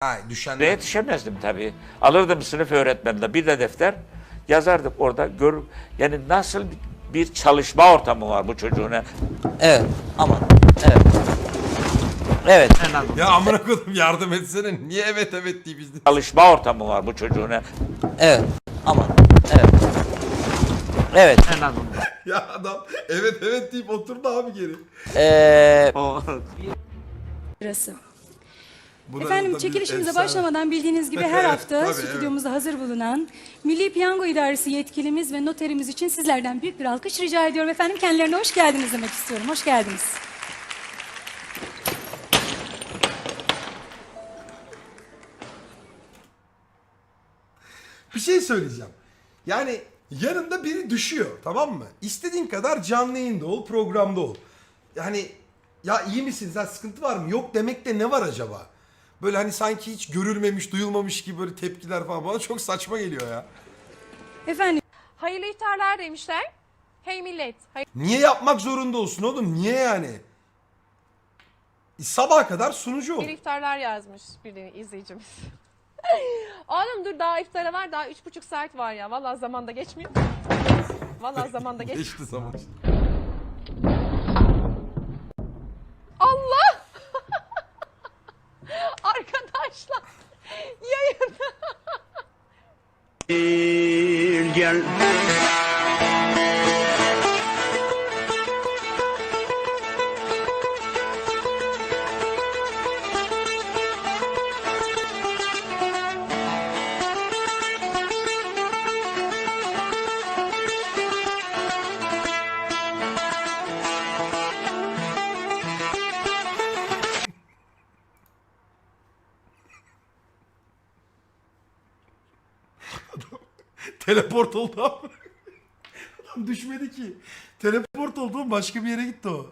Ha Ve düşenler. yetişemezdim tabii. Alırdım sınıf öğretmenine bir de defter yazardık orada. Gör, yani nasıl bir çalışma ortamı var bu çocuğun. Evet. Aman. Evet. Evet. Ya amına koydum yardım etsene. Niye evet evet diye bizde. Çalışma ortamı var bu çocuğun. Evet. Aman. Evet. Evet. Ya adam evet evet deyip oturdu abi geri. Ee, Burası. Bu da- Efendim çekilişimize efsane. başlamadan bildiğiniz gibi her hafta Tabii, stüdyomuzda hazır bulunan Milli Piyango İdaresi yetkilimiz ve noterimiz için sizlerden büyük bir alkış rica ediyorum. Efendim kendilerine hoş geldiniz demek istiyorum. Hoş geldiniz. Bir şey söyleyeceğim. Yani yanında biri düşüyor tamam mı? İstediğin kadar canlı yayında ol, programda ol. Yani ya iyi misiniz? Ha, sıkıntı var mı? Yok demekte ne var acaba? Böyle hani sanki hiç görülmemiş, duyulmamış gibi böyle tepkiler falan bana çok saçma geliyor ya. Efendim Hayırlı iftarlar demişler. Hey millet. Niye yapmak zorunda olsun oğlum? Niye yani? E, Sabaha kadar sunucu ol. Hayırlı iftarlar yazmış bir izleyicimiz. Oğlum dur daha iftara var daha üç buçuk saat var ya. Vallahi zamanda geçmiyor. Vallahi zamanda geç. Geçti zaman. Allah! gel Teleport oldu abi. Adam düşmedi ki. Teleport oldu oğlum, başka bir yere gitti o.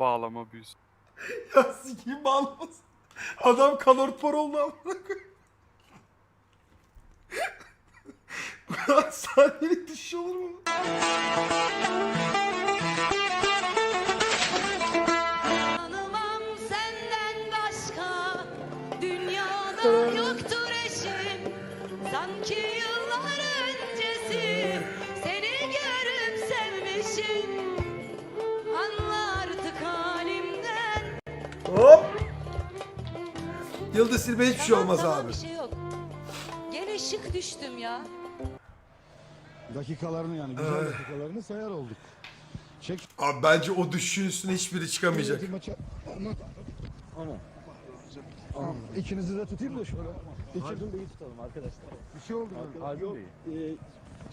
Bağlama büyüsü. Ya sikeyim bağlamasın. Adam kalorpor oldu amına koyayım. Kadar saniyelik düşüş olur mu? Yıldız Silbe hiçbir şey olmaz tamam, abi. bir şey yok Gene şık düştüm ya dakikalarını yani güzel Ee. dakikalarını sayar olduk. Çek Abi bence o düşüşün üstüne hiçbiri çıkamayacak. maça. Ama. Ama. Ama. İkinizi de tutayım da şöyle. Harbim Bey'i tutalım arkadaşlar. Bir şey oldu. Harbim Bey.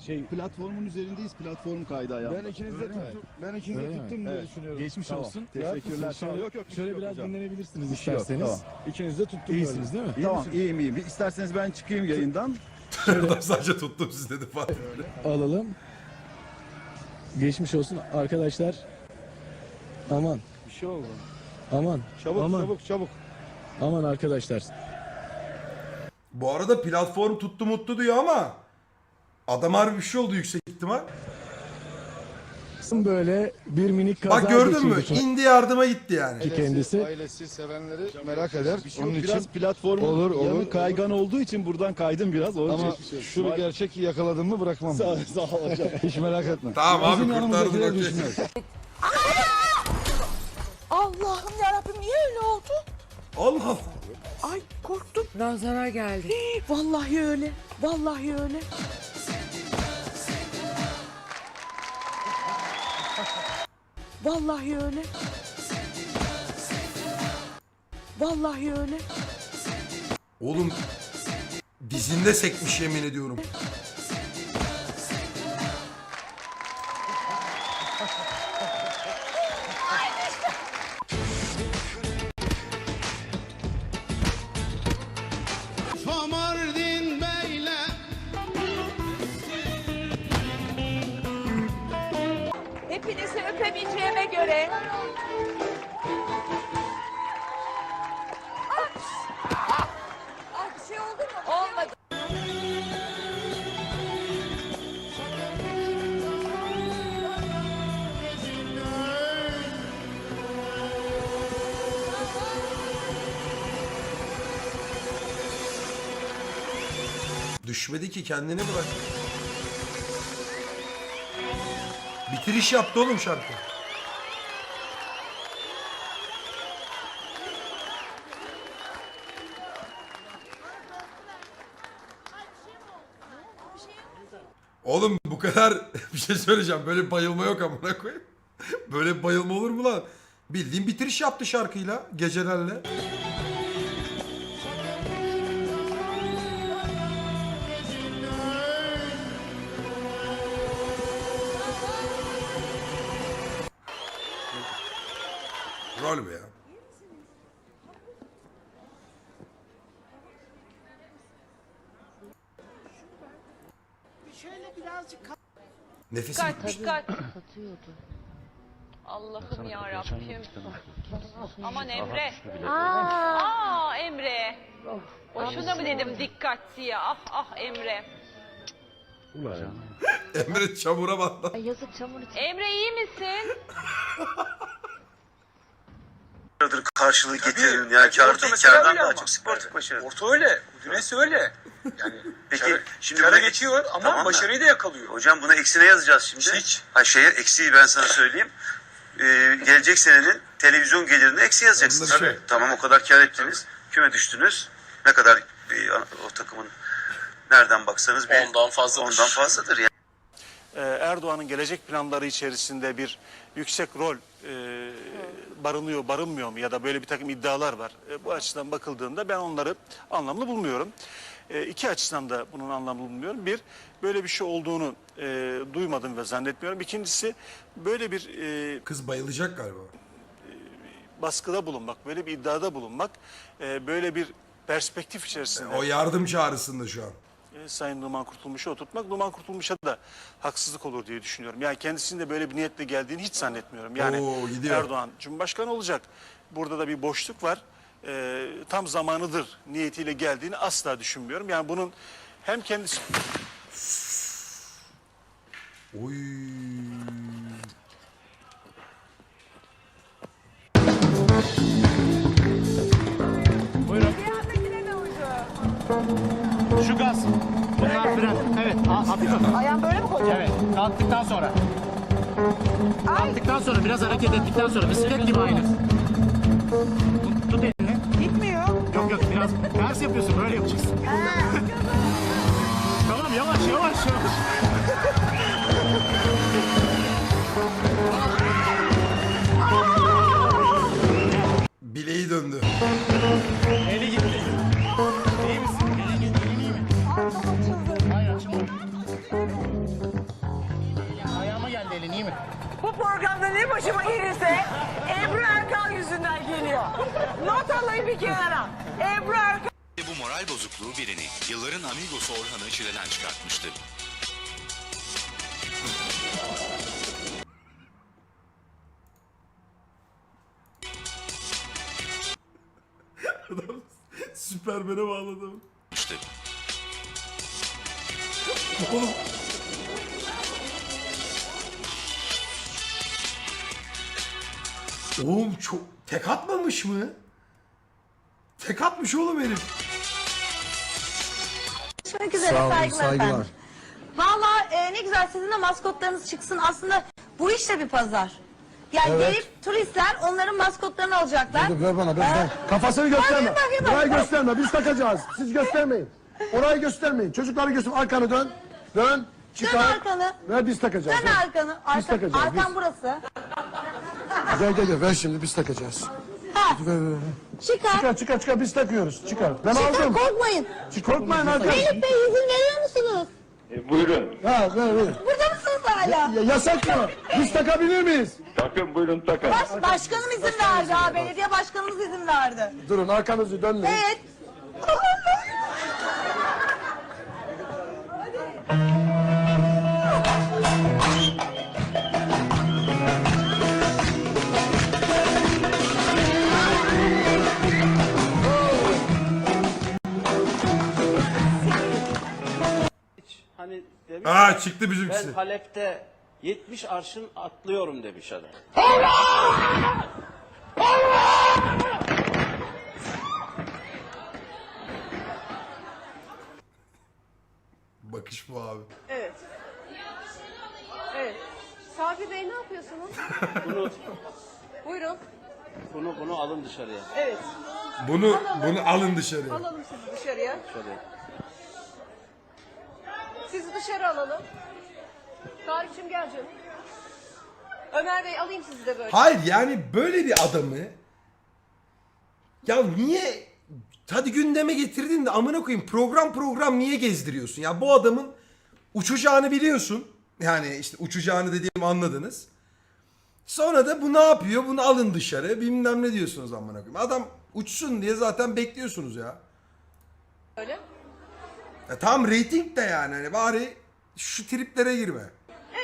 Şey Platformun üzerindeyiz. Platform kaydı ayağımda. ben ikinizi de tuttum. Ben ikinizi de tuttum diye düşünüyorum. Geçmiş Tamam. olsun. Teşekkürler. Yok yok. bir Şöyle şey yok biraz hocam. dinlenebilirsiniz Bir şey yok, isterseniz. tamam. İkinizi de tuttum İyisiniz böyle. değil mi? İyi tamam iyiyim iyiyim. İsterseniz ben çıkayım yayından. Adam sadece tuttum siz dedi falan. Alalım. Geçmiş olsun arkadaşlar. Aman. Bir şey oldu. Aman. Çabuk aman. çabuk çabuk. Aman arkadaşlar. Bu arada platform tuttu mutlu diyor ama adam harbi bir şey oldu yüksek ihtimal. Böyle bir minik kaza Bak gördün mü? geçirdi İndi yardıma gitti yani. ki kendisi. Ailesi sevenleri merak eder. Şey Onun için biraz platformun olur olur. yanı kaygan olduğu için buradan kaydım biraz. Onun Ama için- şu gerçek yakaladım mı bırakmam. Sağ, sağ ol hocam. Hiç merak etme. Tamam abi, Bizim kurtardın, yanımızdakiler okey. düşmez. Allah'ım yarabbim niye öyle oldu? Allah Allah. Ay korktum Nazara geldi. Vallahi öyle Vallahi öyle Vallahi öyle Vallahi öyle Oğlum dizinde sekmiş yemin ediyorum. Nerede? Düşmedi ki kendini bırak. Bitiriş yaptı oğlum şarkı. Oğlum bu kadar bir şey söyleyeceğim. Böyle bayılma yok amına koyayım. Böyle bayılma olur mu lan? Bildiğin bitiriş yaptı şarkıyla, gecelerle. Rol bu ya. Nefesi Dikkat dikkat. Allah'ım ya Rabbim. Aman Emre. Aa Emre. Boşuna mı dedim dikkat diye. Ah ah Emre. Emre çamura battı. Emre iyi misin? Liradır karşılığı getirin ya. Kartı kardan daha çok sportif başarı. Orta öyle. Güneş öyle. Yani Peki kara, şimdi kara buna- geçiyor ama Tamam da- başarıyı da yakalıyor. Hocam buna eksine yazacağız şimdi. Hiç. Ha şeye eksiği ben sana söyleyeyim. Ee, gelecek senenin televizyon gelirine eksi yazacaksınız. Tabii. Tamam o kadar kar ettiniz. Küme düştünüz. Ne kadar bir, o takımın nereden baksanız bir Ondan fazladır. Ondan fazladır yani. Ee, Erdoğan'ın gelecek planları içerisinde bir yüksek rol e, barınıyor, barınmıyor mu ya da böyle bir takım iddialar var. E, bu açıdan bakıldığında ben onları anlamlı bulmuyorum. E, iki açıdan da bunun anlamlı bulmuyorum. Bir, böyle bir şey olduğunu e, duymadım ve zannetmiyorum. İkincisi, böyle bir e, Kız bayılacak galiba. baskıda bulunmak, böyle bir iddiada bulunmak, e, böyle bir perspektif içerisinde O yardım çağrısında şu an. E, Sayın Numan Kurtulmuş'u oturtmak Numan Kurtulmuş'a da haksızlık olur diye düşünüyorum. Yani kendisinin de böyle bir niyetle geldiğini hiç zannetmiyorum. Yani Oo, gidiyor. Erdoğan Cumhurbaşkanı olacak. Burada da bir boşluk var. E, tam zamanıdır niyetiyle geldiğini asla düşünmüyorum. Yani bunun hem kendisi Oy. Şu gaz. Bunlar fren. Evet. Hafif. Ayağım böyle mi koyacağım? Evet. Kalktıktan sonra. Kalktıktan sonra biraz hareket ettikten sonra bisiklet gibi aynı. Tut, Not alayım bir kenara. Ebru Erkal. Bu moral bozukluğu birini, yılların amigosu Orhan'ı çileden çıkartmıştı. Süpermen'e bağladım. İşte Oğlum. Oğlum çok tek atmamış mı? Tek atmış oğlum herif. Görüşmek üzere saygılar, efendim. Valla e, ne güzel sizin de maskotlarınız çıksın. Aslında bu işte bir pazar. Yani gelip turistler onların maskotlarını alacaklar. Ver bana Ee, ver. Kafasını gösterme. Bakayım. gösterme. Biz takacağız. Siz göstermeyin. Orayı göstermeyin. Çocukları göster. Arkanı dön. Dön. Çıkar. Dön arkanı. Ver biz takacağız. Dön ver. arkanı. Biz Arka, takacağız. arkan biz. burası. Gel gel gel. Ver şimdi biz takacağız. Ha, Ver, ver, ver. çıkar. Çıkar çıkar çıkar biz takıyoruz. Çıkar. Ben Çıkar aldım. korkmayın. Çık korkmayın hadi. Melih Bey izin veriyor musunuz? Ha ver ver. Burada mısınız hala? Ya, yasak mı? Biz takabilir miyiz? Baş, başkanım izin verdi ha. Belediye başkanımız izin verdi. Durun arkanızı dönmeyin. Evet. Hani Aa çıktı bizimkisi. Halep'te 70 arşın atlıyorum demiş adam. bakış bu abi. Evet. Evet. Sabri Bey ne yapıyorsunuz? Bunu, Buyurun. bunu, bunu alın dışarıya. Evet. Bunu bunu alın dışarıya. Alalım sizi dışarıya. Dışarıya. Dışarı alalım. Tarık'cığım gel canım. Ömer Bey alayım sizi de böyle. Hayır yani böyle bir adamı ya niye hadi gündeme getirdin de amına koyayım program program niye gezdiriyorsun? Ya bu adamın uçacağını biliyorsun. Yani işte uçacağını dediğimi anladınız. Sonra da bu ne yapıyor? Bunu alın dışarı bilmem ne diyorsunuz amına koyayım. Adam uçsun diye zaten bekliyorsunuz ya. Öyle. Ya tam reyting de yani hani bari şu triplere girme.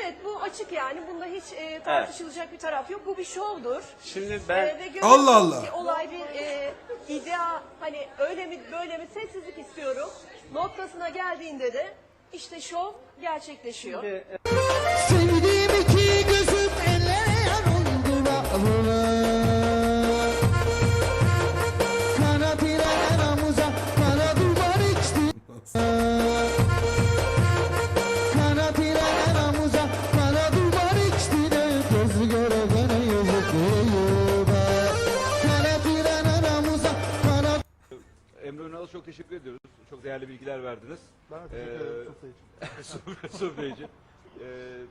Evet bu açık yani. Bunda hiç e, tartışılacak bir taraf yok. Bu bir şovdur. Şimdi E, ben ve görüyorsunuz Allah Allah. Ki olay bir e, iddia hani öyle mi böyle mi sessizlik istiyorum. Noktasına geldiğinde de işte şov gerçekleşiyor. Sevdiğim verdiniz. Ben teşekkür ederim Sufya'cığım. Ee,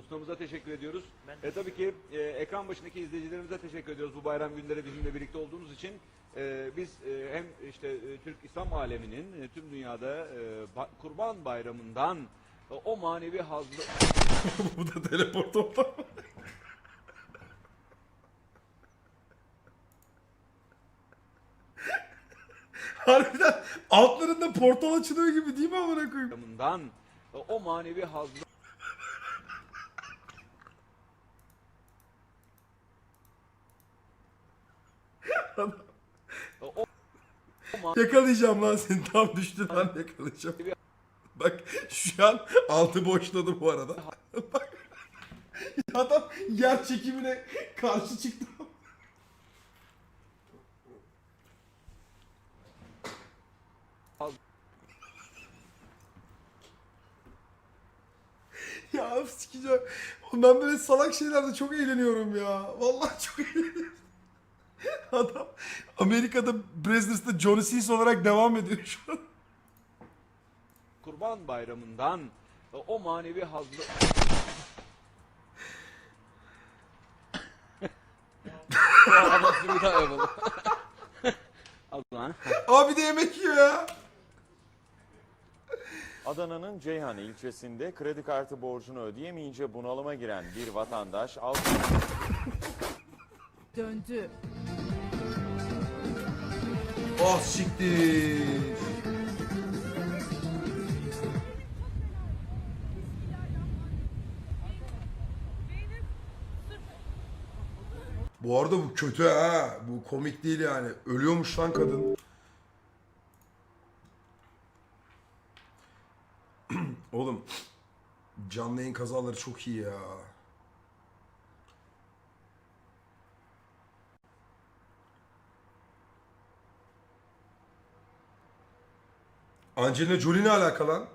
ustamıza teşekkür ediyoruz. E, tabii ki e, ekran başındaki izleyicilerimize teşekkür ediyoruz. Bu bayram günleri bizimle birlikte olduğunuz için. E, biz e, hem işte e, Türk İslam aleminin e, tüm dünyada e, ba- Kurban Bayramı'ndan e, o manevi hazzı bu da teleport oldu. Harbiden altlarında portal açılıyor gibi değil mi amına koyayım? o manevi hazzı o, Yakalayacağım lan seni tam düştün lan yakalayacağım. Bak şu an altı boşladı bu arada. Bak adam yer çekimine karşı çıktı. Öf sikeceğim. Oğlum Ben böyle salak şeylerde çok eğleniyorum ya. Vallahi çok eğleniyorum. Adam Amerika'da Brazzers'ta Johnny Sins olarak devam ediyor şu an. Kurban Bayramı'ndan o manevi hazzı anasını bir daha yapalım. Al lan. Abi de yemek yiyor ya. Adana'nın Ceyhan ilçesinde kredi kartı borcunu ödeyemeyince bunalıma giren bir vatandaş alt Döndü. Oh siktir. Bu arada bu kötü ha. Bu komik değil yani. Ölüyormuş lan kadın. Oğlum canlı yayın kazaları çok iyi ya. Angelina Jolie ne alaka lan?